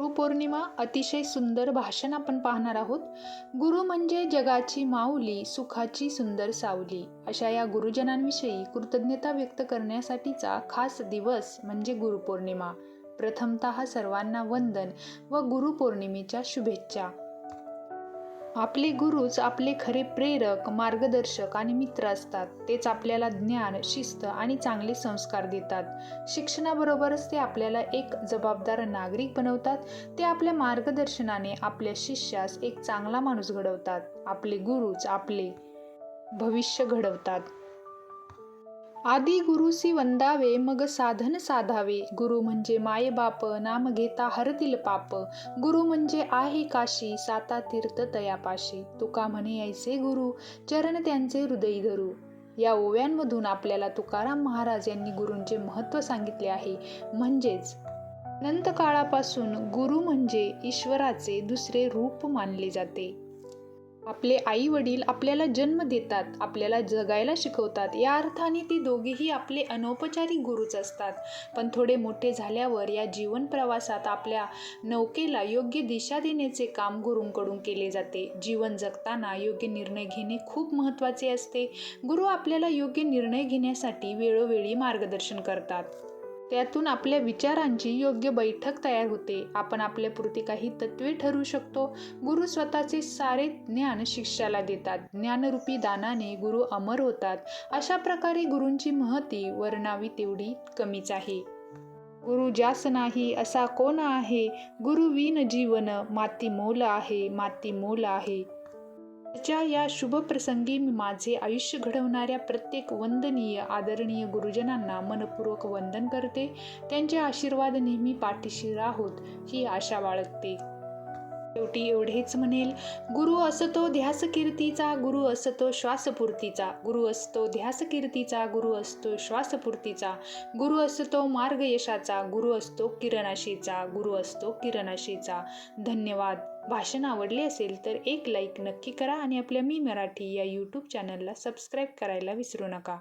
गुरुपौर्णिमा अतिशय सुंदर भाषण आपण पाहणार आहोत. गुरु म्हणजे जगाची माऊली सुखाची सुंदर सावली. अशा या गुरुजनांविषयी कृतज्ञता व्यक्त करण्यासाठीचा खास दिवस म्हणजे गुरुपौर्णिमा. प्रथमतः सर्वांना वंदन व गुरुपौर्णिमेच्या शुभेच्छा. आपले गुरुच आपले खरे प्रेरक मार्गदर्शक आणि मित्र असतात. तेच आपल्याला ज्ञान शिस्त आणि चांगले संस्कार देतात. शिक्षणाबरोबरच ते आपल्याला एक जबाबदार नागरिक बनवतात. ते आपल्या मार्गदर्शनाने आपल्या शिष्यास एक चांगला माणूस घडवतात. आपले गुरुच आपले भविष्य घडवतात. आदी गुरुसी वंदावे मग साधन साधावे. गुरु म्हणजे मायबाप नाम घेता हरतील पाप. गुरु म्हणजे आहे काशी साता तीर्थ तयापाशी. तुका म्हणे ऐसे गुरु चरण त्यांचे हृदय धरू. या ओव्यांमधून आपल्याला तुकाराम महाराज यांनी गुरूंचे महत्त्व सांगितले आहे. म्हणजेच अनंत काळापासून गुरु म्हणजे ईश्वराचे दुसरे रूप मानले जाते. आपले आई वडील आपल्याला जन्म देतात आपल्याला जगायला शिकवतात. या अर्थाने ती दोघेही आपले अनौपचारिक गुरुच असतात. पण थोडे मोठे झाल्यावर या जीवन प्रवासात आपल्या नौकेला योग्य दिशा देण्याचे काम गुरूंकडून केले जाते. जीवन जगताना योग्य निर्णय घेणे खूप महत्त्वाचे असते. गुरु आपल्याला योग्य निर्णय घेण्यासाठी वेळोवेळी मार्गदर्शन करतात. त्यातून आपल्या विचारांची योग्य बैठक तयार होते. आपण आपल्यापुरती काही तत्वे ठरवू शकतो. गुरु स्वतःचे सारे ज्ञान शिष्याला देतात. ज्ञानरूपी दानाने गुरु अमर होतात. अशा प्रकारे गुरूंची महती वर्णावी तेवढी कमीच आहे. गुरु जास नाही असा कोण आहे? गुरु विन जीवन माती मोल आहे माती मोल आहे. च्या या शुभ प्रसंगी मी माझे आयुष्य घडवणाऱ्या प्रत्येक वंदनीय आदरणीय गुरुजनांना मनपूर्वक वंदन करते. त्यांचे आशीर्वाद नेहमी पाठीशी राहोत ही आशा बाळगते. शेवटी एवढेच म्हणेल गुरु असतो ध्यास कीर्तीचा गुरु असतो श्वासपूर्तीचा गुरु असतो ध्यास कीर्तीचा गुरु असतो श्वासपूर्तीचा गुरु असतो मार्ग यशाचा गुरु असतो किरणाशीचा गुरु असतो किरणाशीचा. धन्यवाद. भाषण आवडले असेल तर एक लाईक नक्की करा आणि आपल्या मी मराठी या यूट्यूब चॅनलला सबस्क्राईब करायला विसरू नका.